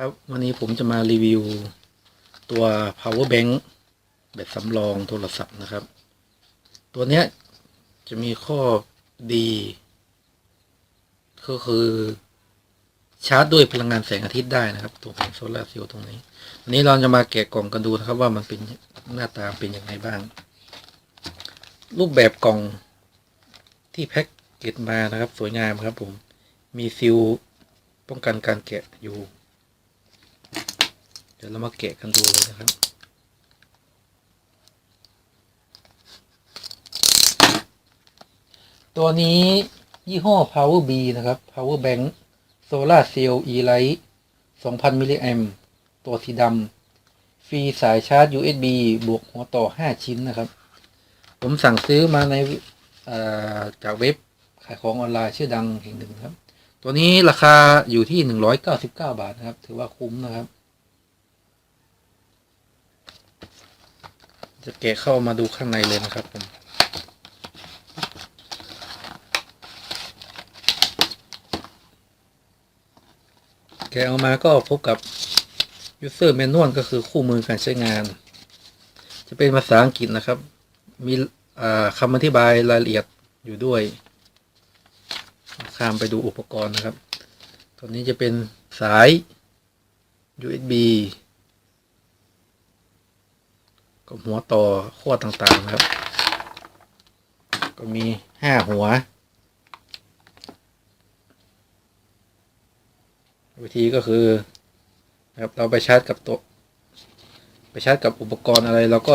ครับวันนี้ผมจะมารีวิวตัว power bank แบตสำรองโทรศัพท์นะครับ ตัวเนี้ยจะมีข้อดี ก็คือชาร์จด้วยพลังงานแสงอาทิตย์ได้นะครับตัวของโซลาร์เซลล์ตรงนี้ วันนี้เราจะมาแกะกล่องกันดูนะครับว่ามันเป็นหน้าตาเป็นยังไงบ้าง รูปแบบกล่องที่แพ็กเกจมานะครับ สวยงามครับผม มีซิลป้องกันการแกะอยู่ ดี๋ยวเรามาแกะกันดูเลยนะครับ ตัวนี้ยี่ห้อ Power B นะครับ Power Bank Solar Cell E-Lite 2,000 มิลลิแอมตัวสีดำฟรีสายชาร์จ USB บวกหัวต่อ 5 ชิ้นนะครับ ผมสั่งซื้อมาในจากเว็บขายของออนไลน์ชื่อดังแห่งหนึ่งครับ ตัวนี้ราคาอยู่ที่ 199 บาทนะครับ ถือว่าคุ้มนะครับ จะแกะเข้ามาดูข้างในเลยนะครับผมแกะออกมาก็พบกับ user manual ก็คือคู่มือการใช้งาน จะเป็นภาษาอังกฤษนะครับ มีคำอธิบายรายละเอียดอยู่ด้วยข้ามไปดูอุปกรณ์นะครับ ตัวนี้จะเป็นสาย USB กับหัวต่อขั้วต่างๆครับ ก็มีห้าหัว วิธีก็คือนะครับเราไปชาร์จกับตัวไปชาร์จกับอุปกรณ์อะไรเราก็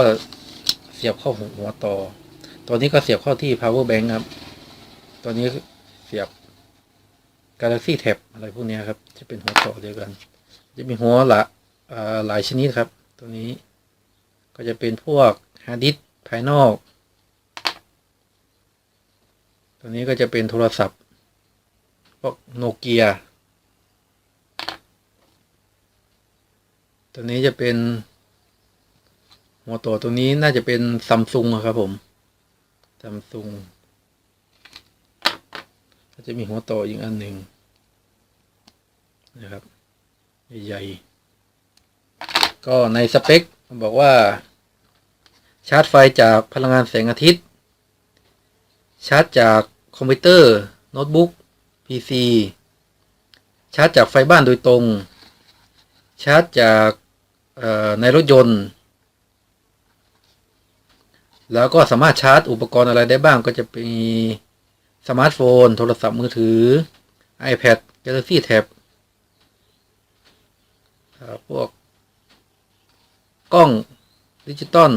เสียบเข้าหัวต่อ ตัวนี้ก็เสียบเข้าที่ power bank ครับ ตัวนี้เสียบ Galaxy Tab อะไรพวกนี้ครับ จะเป็นหัวต่อเดียวกัน จะมีหัวละหลายชนิดครับ ตัวนี้ ก็จะเป็นพวกฮาร์ดดิสก์ภายนอก ตัวนี้ก็จะเป็นโทรศัพท์ พวกโนเกีย ตัวนี้จะเป็นหัวต่อตัวนี้น่าจะเป็นซัมซุงครับผมซัมซุงก็จะมีหัวต่ออีกอันหนึ่งนะครับ ใหญ่ๆ ก็ในสเปคบอกว่า ชาร์จไฟจากพลังงานแสงอาทิตย์ ชาร์จจากคอมพิวเตอร์โน้ตบุ๊ก PC ชาร์จจากไฟบ้านโดยตรง ชาร์จจากในรถยนต์ แล้วก็สามารถชาร์จอุปกรณ์อะไรได้บ้างก็จะมีสมาร์ทโฟน โทรศัพท์มือถือ iPad Galaxy Tab พวก กล้องดิจิตอล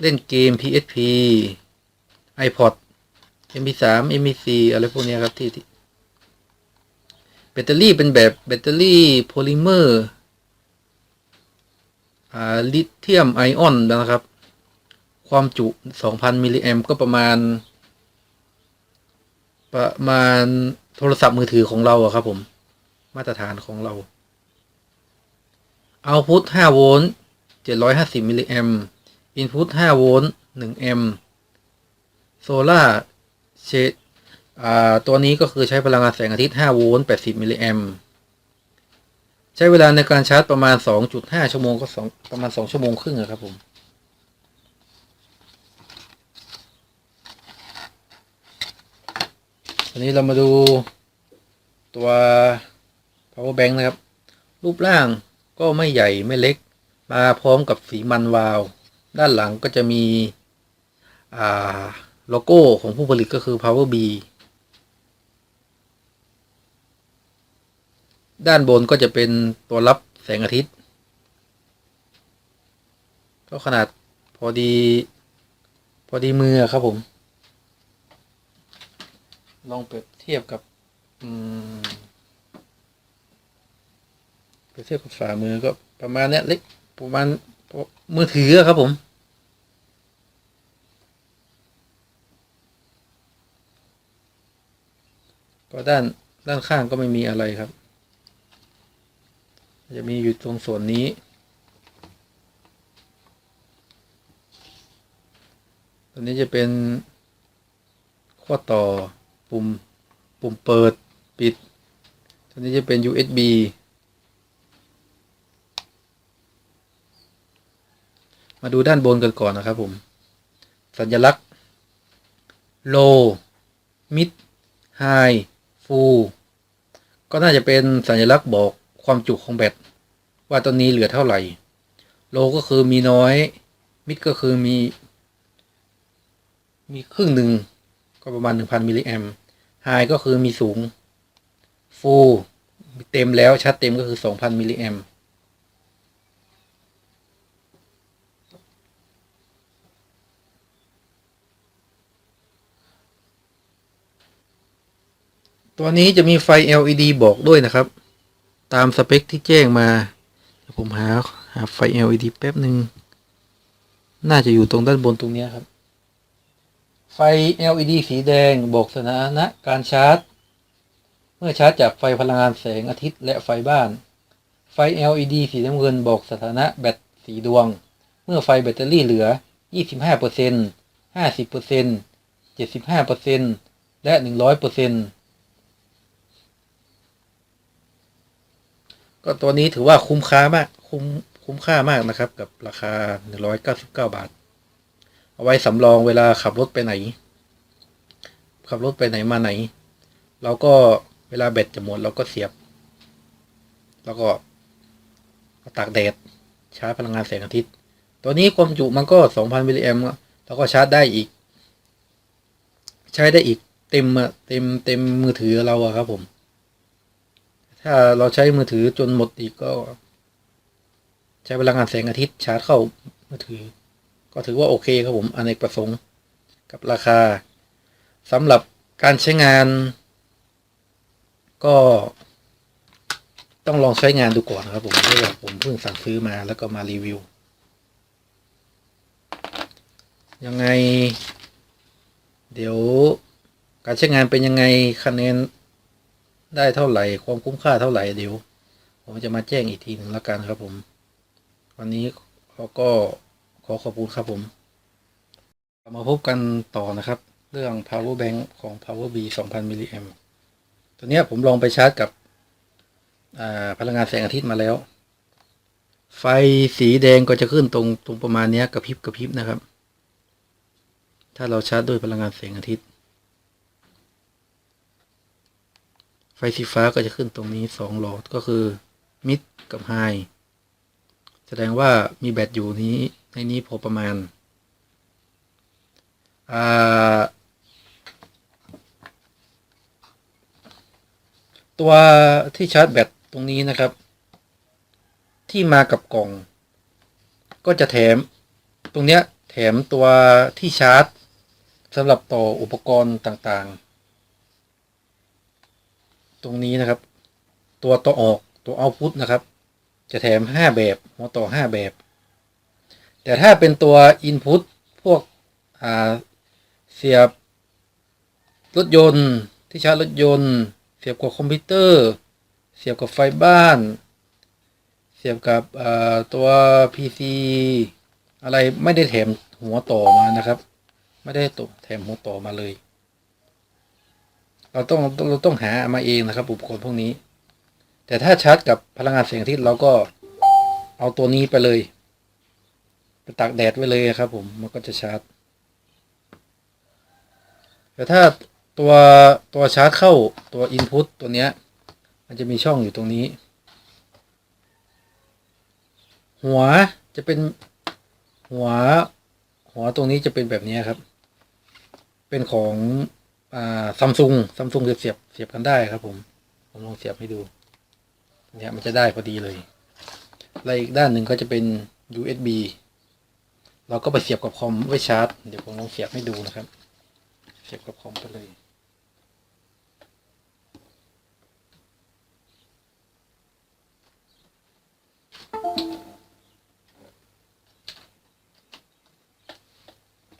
เล่นเกม PSP iPod MP3 MP4 อะไรพวกนี้ครับที่ที่แบตเตอรี่เป็นแบบแบตเตอรี่โพลิเมอร์ลิเธียมไอออนนะครับ ความจุ 2,000 มิลลิแอมก็ประมาณ ประมาณโทรศัพท์มือถือของเราอะครับผม มาตรฐานของเรา เอาพุท5โวลต์ 750 มิลลิแอมอินพุต5โวลต์ 1 แอมโซล่าเชดตัวนี้ก็คือใช้พลังงานแสงอาทิตย์ 5 โวลต์ 80 มิลลิแอมใช้เวลาในการชาร์จประมาณ 2.5 ชั่วโมงก็สองประมาณ 2 ชั่วโมงครึ่งอะครับผมอันนี้เรามาดูตัว power bank นะครับ รูปร่าง ก็ไม่ใหญ่ไม่เล็ก มาพร้อมกับสีมันวาว ด้านหลังก็จะมีโลโก้ของผู้ผลิตก็คือ power b ด้านบนก็จะเป็นตัวรับแสงอาทิตย์ ก็ขนาดพอดี พอดีมือครับผม ลองเปรียบเทียบกับ อืม เปรียบเทียบกับฝ่ามือก็ประมาณเนี้ยเล็กประมาณมือถือครับผมก็ด้านด้านข้างก็ไม่มีอะไรครับ จะมีอยู่ตรงส่วนนี้ ตัวนี้จะเป็นข้อต่อปุ่มปุ่มเปิดปิด ตัวนี้จะเป็น USB มาดูด้านบนกันก่อนนะครับผม สัญลักษณ์ low mid high full ก็น่าจะเป็นสัญลักษณ์บอกความจุของแบตว่าตอนนี้เหลือเท่าไหร่ low ก็คือมีน้อย mid ก็คือมี มีครึ่งหนึ่งก็ประมาณ 1,000มิลลิแอม high ก็คือมีสูง full เต็มแล้วชัดเต็มก็คือ 2,000มิลลิแอม ตัวนี้จะมีไฟ LED บอกด้วยนะครับ ตามสเปคที่แจ้งมาผมหาหาไฟ LED แป๊บหนึ่งน่าจะอยู่ตรงด้านบนตรงนี้ครับ ไฟ LED สีแดงบอกสถานะการชาร์จ เมื่อชาร์จจากไฟพลังงานแสงอาทิตย์และไฟบ้าน ไฟ LED สีน้ำเงินบอกสถานะแบตสีดวง เมื่อไฟแบตเตอรี่เหลือ 25% 50% 75%และ 100% ก็ตัวนี้ถือว่าคุ้มค่ามาก คุ้มคุ้มค่ามากนะครับ กับราคา 199 บาท เอาไว้สำรองเวลาขับรถไปไหน ขับรถไปไหนมาไหน เราก็เวลาแบตจะหมดเราก็เสียบ แล้วก็ตากแดดชาร์จพลังงานแสงอาทิตย์ ตัวนี้ความจุมันก็ 2,000มิลลิแอมป์แล้วก็ชาร์จได้อีก ใช้ได้อีกเต็มเต็มเต็มมือถือเราอะครับผม ถ้าเราใช้มือถือจนหมดอีกก็ ใช้พลังงานแสงอาทิตย์ชาร์จเข้ามือถือ ก็ถือว่าโอเคครับผมอเนกประสงค์กับราคาสำหรับการใช้งาน ก็ต้องลองใช้งานดูก่อนครับผมเพราะว่าผมเพิ่งสั่งซื้อมาแล้วก็มารีวิว ยังไง เดี๋ยวการใช้งานเป็นยังไงคะแนน ได้เท่าไหร่ ความคุ้มค่าเท่าไหร่เดี๋ยว ผมจะมาแจ้งอีกทีหนึ่งแล้วกันครับผม วันนี้เขาก็ขอขอบคุณครับผมมาพบกันต่อนะครับ เรื่อง power bank ของ power b 2000 มิลลิแอมตัวนี้ผมลองไปชาร์จกับพลังงานแสงอาทิตย์มาแล้ว ไฟสีแดงก็จะขึ้นตรงตรงประมาณนี้กระพริบกระพริบนะครับ ถ้าเราชาร์จด้วยพลังงานแสงอาทิตย์ ไฟสีฟ้าก็จะขึ้นตรงนี้สองหลอดก็คือมิดกับไฮแสดงว่ามีแบตอยู่นี้ในนี้พอประมาณาตัวที่ชาร์จแบตตรงนี้นะครับ ที่มากับกล่อง ก็จะแถมตรงเนี้ยแถมตัวที่ชาร์จสำหรับต่ออุปกรณ์ต่างๆ ตรงนี้นะครับ ตัวต่อออกตัวเอาพุทนะครับ จะแถม 5 แบบหัวต่อ 5 แบบ แต่ถ้าเป็นตัว Input พวกเสียบรถยนต์ที่ชาร์จรถยนต์ เสียบกับคอมพิวเตอร์ เสียบกับไฟบ้าน เสียบกับตัว PC อะไรไม่ได้แถมหัวต่อมานะครับ ไม่ได้ตกแถมหัวต่อมาเลย เราต้องเราต้องหามาเองนะครับอุปกรณ์พวกนี้ แต่ถ้าชาร์จกับพลังงานแสงอาทิตย์เราก็เอาตัวนี้ไปเลยไปตากแดดไว้เลยครับ ผมมันก็จะชาร์จ แต่ถ้าตัวตัวชาร์จเข้าตัว Input ตัวเนี้ย มันจะมีช่องอยู่ตรงนี้ หัวจะเป็นหัว หัวตรงนี้จะเป็นแบบนี้ครับ เป็นของ ซัมซุงซัมซุงเสียบเสียบกันได้ครับ ผม ผมลองเสียบให้ดู เนี่ยมันจะได้พอดีเลยแล้วอีกด้านหนึ่งก็จะเป็น USB เราก็ไปเสียบกับคอมไว้ชาร์จ เดี๋ยวผมลองเสียบให้ดูนะครับ เสียบกับคอมไปเลย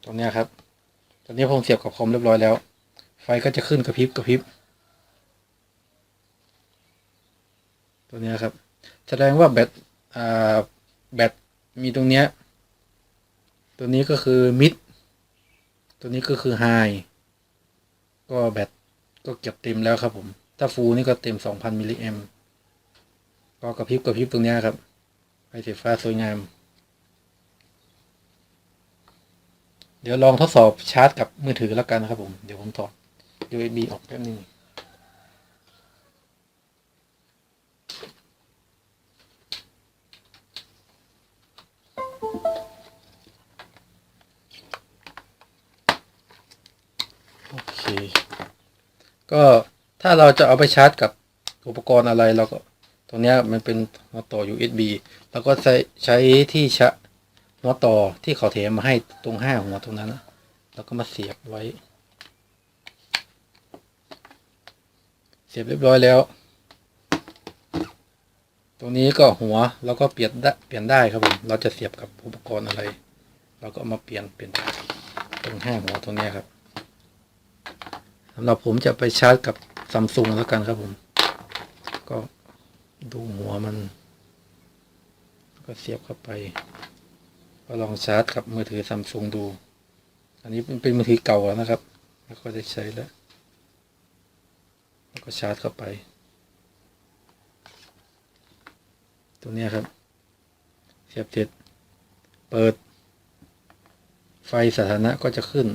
ตรงเนี้ยครับ ตอนนี้ผมเสียบกับคอมเรียบร้อยแล้ว ไฟก็จะขึ้นกระพริบกระพริบ ตัวนี้ครับ แสดงว่าแบตอ่าแบตมีตรงเนี้ย ตัวนี้ก็คือมิด ตัวนี้ก็คือไฮก็แบตก็เก็บเต็มแล้วครับผม ถ้าฟูลนี่ก็เต็ม 2,000 มิลลิแอมก็กระพริบกระพริบตรงนี้ครับไฟสีฟ้าสวยงาม เดี๋ยวลองทดสอบชาร์จกับมือถือแล้วกันนะครับผม เดี๋ยวผมถอด USB ออกแป๊บนึงโอเค ก็ถ้าเราจะเอาไปชาร์จกับอุปกรณ์อะไรเราก็ตรงเนี้ยมันเป็นหัวต่อ USB แล้วก็ใช้ใช้ที่ชะหัวต่อที่เขาเทมาให้ตรงห้าหัวตรงนั้นนะแล้วก็มาเสียบไว้ เสียบเรียบร้อยแล้ว ตรงนี้ก็หัวแล้วก็เปลี่ยนได้เปลี่ยนได้ครับผมเราจะเสียบกับอุปกรณ์อะไร เราก็มาเปลี่ยนเปลี่ยนได้ตรงห้าหัวตรงนี้ครับสำหรับผมจะไปชาร์จกับซัมซุงแล้วกันครับผม ก็ดูหัวมัน ก็เสียบเข้าไป ก็ลองชาร์จกับมือถือซัมซุงดู อันนี้เป็นมือถือเก่าแล้วนะครับไม่ค่อยได้ใช้แล้ว ก็ชาร์จเข้าไป ตัวนี้ครับเสียบเสร็ดเปิด ไฟสถานะก็จะขึ้น